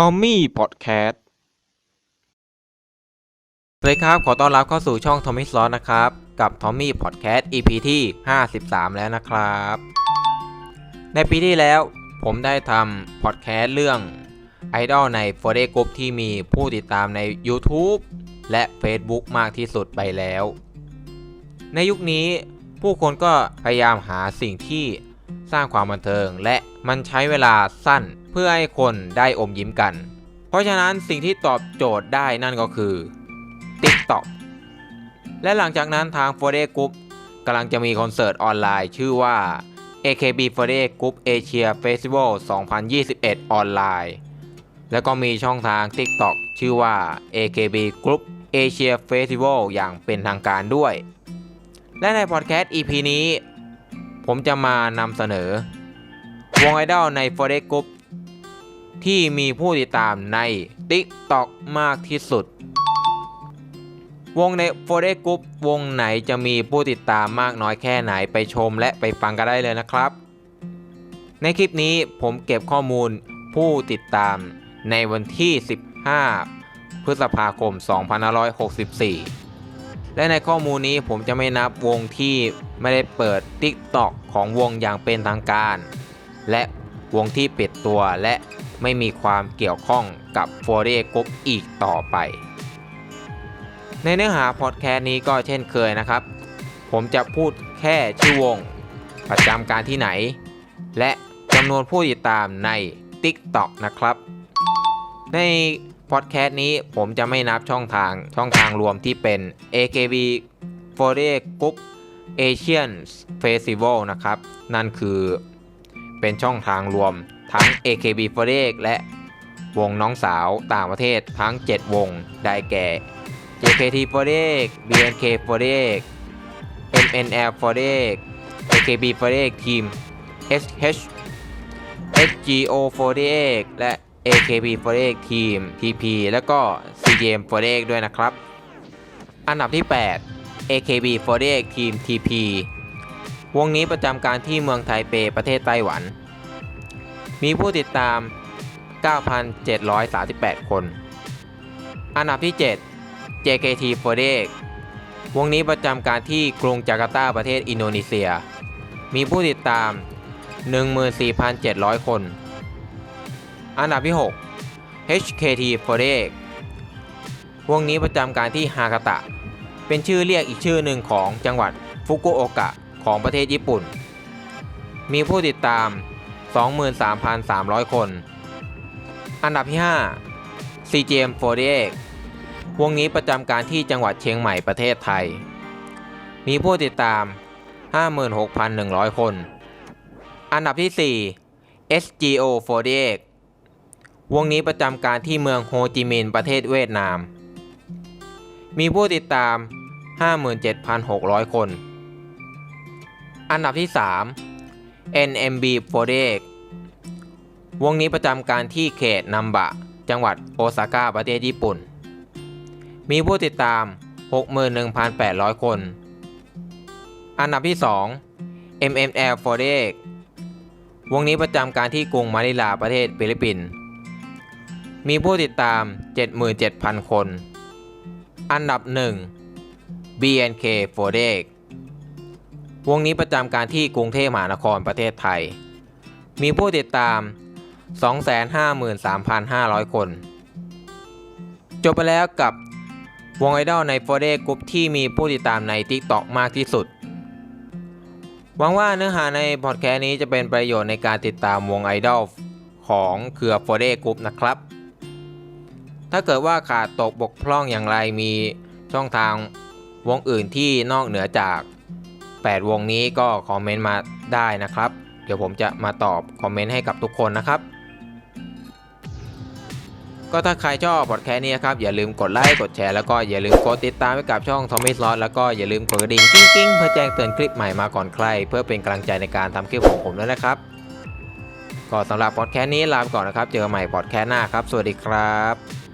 ทอมมี่พอดแคสต์สวัสดีครับ ขอต้อนรับเข้าสู่ช่อง Tommy Slot นะครับ กับ Tommy Podcast EP ที่ 53 แล้วนะครับ ในปีที่แล้วผมได้ทำพอดแคสต์เรื่องไอดอลใน f o r d a y Group ที่มีผู้ติดตามใน YouTube และ Facebook มากที่สุดไปแล้ว ในยุคนี้ผู้คนก็พยายามหาสิ่งที่สร้างความบันเทิงและมันใช้เวลาสั้น พื่อให้คนได้อมยิ้มกัน เพราะฉะนั้นสิ่งที่ตอบโจทย์ได้นั่นก็คือ TikTok และหลังจากนั้นทาง f o r d a y Group กำลังจะมีคอนเสิร์ตออนไลน์ชื่อว่า AKB f o r d a y Group Asia Festival 2021 ออนไลน์ แล้วก็มีช่องทาง TikTok ชื่อว่า AKB Group Asia Festival อย่างเป็นทางการด้วย และในพอดแคสต์ EP นี้ ผมจะมานำเสนอวงไอดอลใน f o r e x Group ที่มีผู้ติดตามใน TikTok มากที่สุด วงใน f o r e x Group วงไหนจะมีผู้ติดตามมากน้อยแค่ไหนไปชมและไปฟังกันได้เลยนะครับ ในคลิปนี้ผมเก็บข้อมูลผู้ติดตามในวันที่ 15 พฤษภาคม 2564 และในข้อมูลนี้ผมจะไม่นับวงที่ไม่ได้เปิด TikTok ของวงอย่างเป็นทางการ และวงที่ปิดตัวและ ไม่มีความเกี่ยวข้องกับโฟเรกรุ๊ปอีกต่อไป ในเนื้อหาพอดแคสต์นี้ก็เช่นเคยนะครับ ผมจะพูดแค่ชื่อวง ประจำการที่ไหน และจำนวนผู้ติดตามใน TikTok นะครับ ในพอดแคสต์นี้ผมจะไม่นับช่องทางช่องทางรวมที่เป็น AKB f o r e Group Asian Festival นะครับ นั่นคือ เป็นช่องทางรวมทั้ง AKB f o r e และวงน้องสาวต่างประเทศทั้ง 7 วงได้แก่ JKT f o r e BNK f o r e MNL f o r e AKB f o r e ทีม SH SGO 48 และ AKB 48 ทีม TP แล้วก็ CJM 48 ด้วยนะครับ อันดับที่ 8 AKB 48 ทีม TP วงนี้ประจำการที่เมืองไทเปประเทศไต้หวัน มีผู้ติดตาม 9,738 คน อันดับที่ 7 JKT 48วงนี้ประจำการที่กรุงจาการ์ตาประเทศอินโดนีเซีย มีผู้ติดตาม 14,700 คน อันดับที่ 6 HKT 48วงนี้ประจำการที่ฮากาตะ เป็นชื่อเรียกอีกชื่อหนึ่งของจังหวัดฟุกุโอกะ ของประเทศญี่ปุ่น มีผู้ติดตาม 23,300 คน อันดับที่ 5 CGM 48 วงนี้ประจำการที่จังหวัดเชียงใหม่ประเทศไทย มีผู้ติดตาม 56,100 คน อันดับที่ 4 SGO 48 วงนี้ประจำการที่เมืองโฮจิมินห์ประเทศเวียดนาม มีผู้ติดตาม 57,600 คน อันดับที่ 3 NMB 48 วงนี้ประจำการที่เขตนัมบะ จังหวัดโอซาก้าประเทศญี่ปุ่น มีผู้ติดตาม 61,800 คน อันดับที่ 2 MML 48 วงนี้ประจำการที่กรุงมะนิลาประเทศฟิลิปปินส์ มีผู้ติดตาม 77,000 คน อันดับ 1 BNK 48 วงนี้ประจำการที่กรุงเทพมหานครประเทศไทย มีผู้ติดตาม 253,500 คน จบไปแล้วกับวงไอดอลใน f o r d a y Group ที่มีผู้ติดตามใน TikTok มากที่สุด หวังว่าเนื้อหาในพอดแคสต์นี้จะเป็นประโยชน์ในการติดตามวงไอดอลของเครือ f o r d a y Group นะครับ ถ้าเกิดว่าขาดตกบกพร่องอย่างไรมีช่องทางวงอื่นที่นอกเหนือจาก 8 วงนี้ก็คอมเมนต์มาได้นะครับ เดี๋ยวผมจะมาตอบคอมเมนต์ให้กับทุกคนนะครับ ก็ถ้าใครชอบพอดแคสต์นี้นะครับ อย่าลืมกดไลค์กดแชร์แล้วก็อย่าลืมกดติดตามไว้กับช่อง Tommy Slot แล้วก็อย่าลืมกดกระดิ่งกิ้งๆเพื่อแจ้งเตือนคลิปใหม่มาก่อนใคร เพื่อเป็นกำลังใจในการทำคลิปของผมด้วยนะครับก็สำหรับพอดแคสต์นี้ลาไปก่อนนะครับ เจอกันใหม่พอดแคสต์หน้าครับ สวัสดีครับ